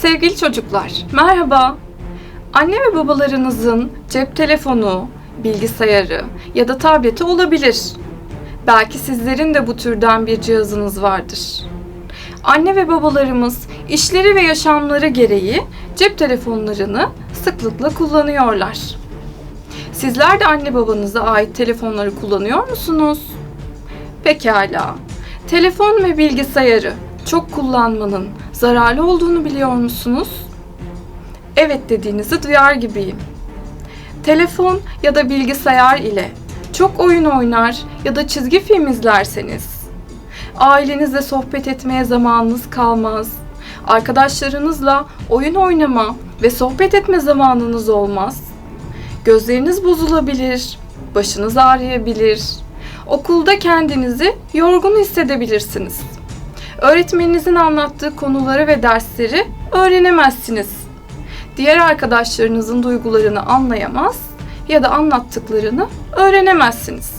Sevgili çocuklar, merhaba. Anne ve babalarınızın cep telefonu, bilgisayarı ya da tableti olabilir. Belki sizlerin de bu türden bir cihazınız vardır. Anne ve babalarımız işleri ve yaşamları gereği cep telefonlarını sıklıkla kullanıyorlar. Sizler de anne babanıza ait telefonları kullanıyor musunuz? Pekala. Telefon ve bilgisayarı çok kullanmanın zararlı olduğunu biliyor musunuz? Evet dediğinizi duyar gibiyim. Telefon ya da bilgisayar ile çok oyun oynar ya da çizgi film izlerseniz, ailenizle sohbet etmeye zamanınız kalmaz, arkadaşlarınızla oyun oynama ve sohbet etme zamanınız olmaz, gözleriniz bozulabilir, başınız ağrıyabilir, okulda kendinizi yorgun hissedebilirsiniz. Öğretmeninizin anlattığı konuları ve dersleri öğrenemezsiniz. Diğer arkadaşlarınızın duygularını anlayamaz ya da anlattıklarını öğrenemezsiniz.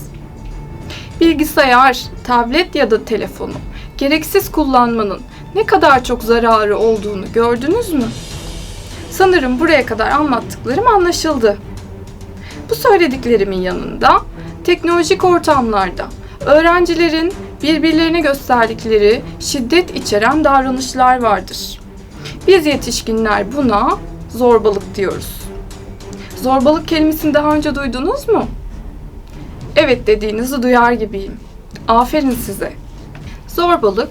Bilgisayar, tablet ya da telefonu gereksiz kullanmanın ne kadar çok zararı olduğunu gördünüz mü? Sanırım buraya kadar anlattıklarım anlaşıldı. Bu söylediklerimin yanında teknolojik ortamlarda öğrencilerin birbirlerine gösterdikleri şiddet içeren davranışlar vardır. Biz yetişkinler buna zorbalık diyoruz. Zorbalık kelimesini daha önce duydunuz mu? Evet dediğinizi duyar gibiyim. Aferin size. Zorbalık,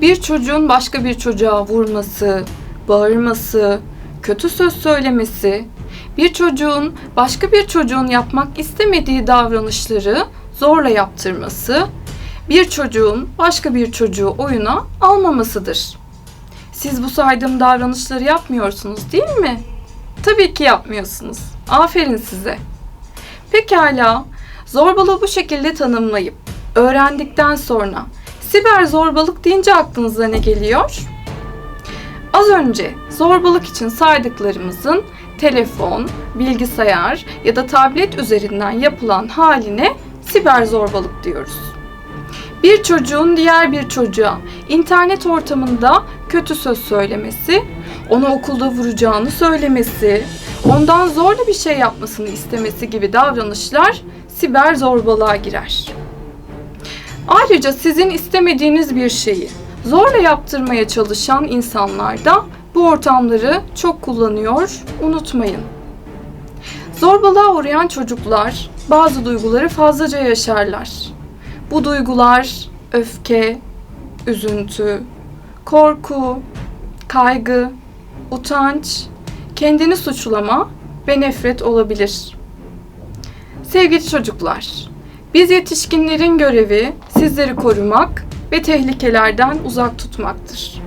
bir çocuğun başka bir çocuğa vurması, bağırması, kötü söz söylemesi, bir çocuğun başka bir çocuğun yapmak istemediği davranışları zorla yaptırması, bir çocuğun başka bir çocuğu oyuna almamasıdır. Siz bu saydığım davranışları yapmıyorsunuz değil mi? Tabii ki yapmıyorsunuz. Aferin size. Pekala, zorbalığı bu şekilde tanımlayıp öğrendikten sonra siber zorbalık deyince aklınıza ne geliyor? Az önce zorbalık için saydıklarımızın telefon, bilgisayar ya da tablet üzerinden yapılan haline siber zorbalık diyoruz. Bir çocuğun diğer bir çocuğa internet ortamında kötü söz söylemesi, onu okulda vuracağını söylemesi, ondan zorla bir şey yapmasını istemesi gibi davranışlar siber zorbalığa girer. Ayrıca sizin istemediğiniz bir şeyi zorla yaptırmaya çalışan insanlar da bu ortamları çok kullanıyor, unutmayın. Zorbalığa uğrayan çocuklar bazı duyguları fazlaca yaşarlar. Bu duygular öfke, üzüntü, korku, kaygı, utanç, kendini suçlama ve nefret olabilir. Sevgili çocuklar, biz yetişkinlerin görevi sizleri korumak ve tehlikelerden uzak tutmaktır.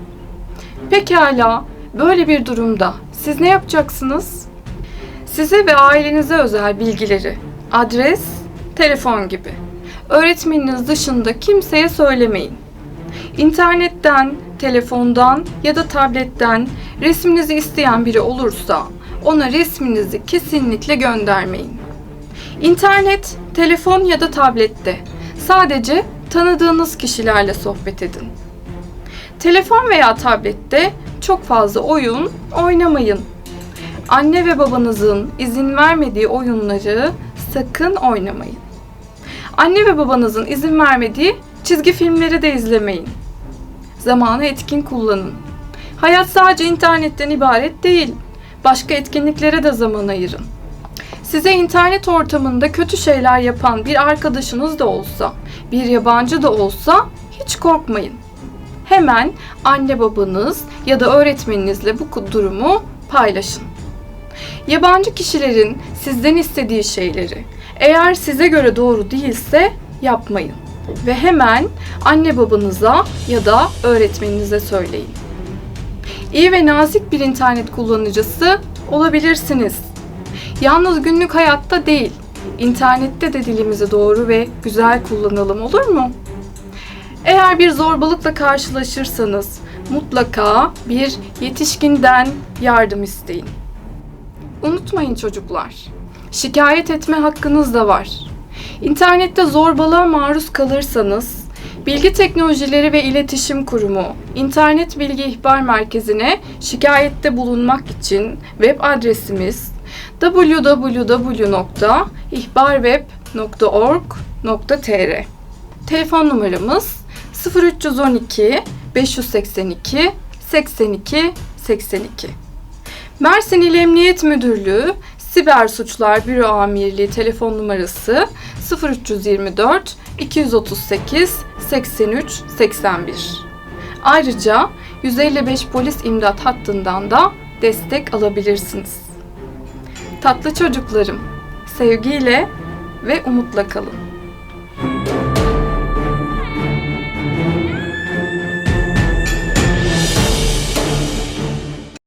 Pekala, böyle bir durumda siz ne yapacaksınız? Size ve ailenize özel bilgileri, adres, telefon gibi öğretmeniniz dışında kimseye söylemeyin. İnternetten, telefondan ya da tabletten resminizi isteyen biri olursa ona resminizi kesinlikle göndermeyin. İnternet, telefon ya da tablette sadece tanıdığınız kişilerle sohbet edin. Telefon veya tablette çok fazla oyun oynamayın. Anne ve babanızın izin vermediği oyunları sakın oynamayın. Anne ve babanızın izin vermediği çizgi filmleri de izlemeyin. Zamanı etkin kullanın. Hayat sadece internetten ibaret değil. Başka etkinliklere de zaman ayırın. Size internet ortamında kötü şeyler yapan bir arkadaşınız da olsa, bir yabancı da olsa hiç korkmayın. Hemen anne babanız ya da öğretmeninizle bu durumu paylaşın. Yabancı kişilerin sizden istediği şeyleri eğer size göre doğru değilse yapmayın ve hemen anne babanıza ya da öğretmeninize söyleyin. İyi ve nazik bir internet kullanıcısı olabilirsiniz. Yalnız günlük hayatta değil, internette de dilimizi doğru ve güzel kullanalım olur mu? Eğer bir zorbalıkla karşılaşırsanız mutlaka bir yetişkinden yardım isteyin. Unutmayın çocuklar. Şikayet etme hakkınız da var. İnternette zorbalığa maruz kalırsanız Bilgi Teknolojileri ve İletişim Kurumu İnternet Bilgi İhbar Merkezi'ne şikayette bulunmak için web adresimiz www.ihbarweb.org.tr Telefon numaramız 0312 582 82 82 Mersin İl Emniyet Müdürlüğü Siber Suçlar Büro Amirliği telefon numarası 0324 238 83 81. Ayrıca 155 polis imdat hattından da destek alabilirsiniz. Tatlı çocuklarım, sevgiyle ve umutla kalın.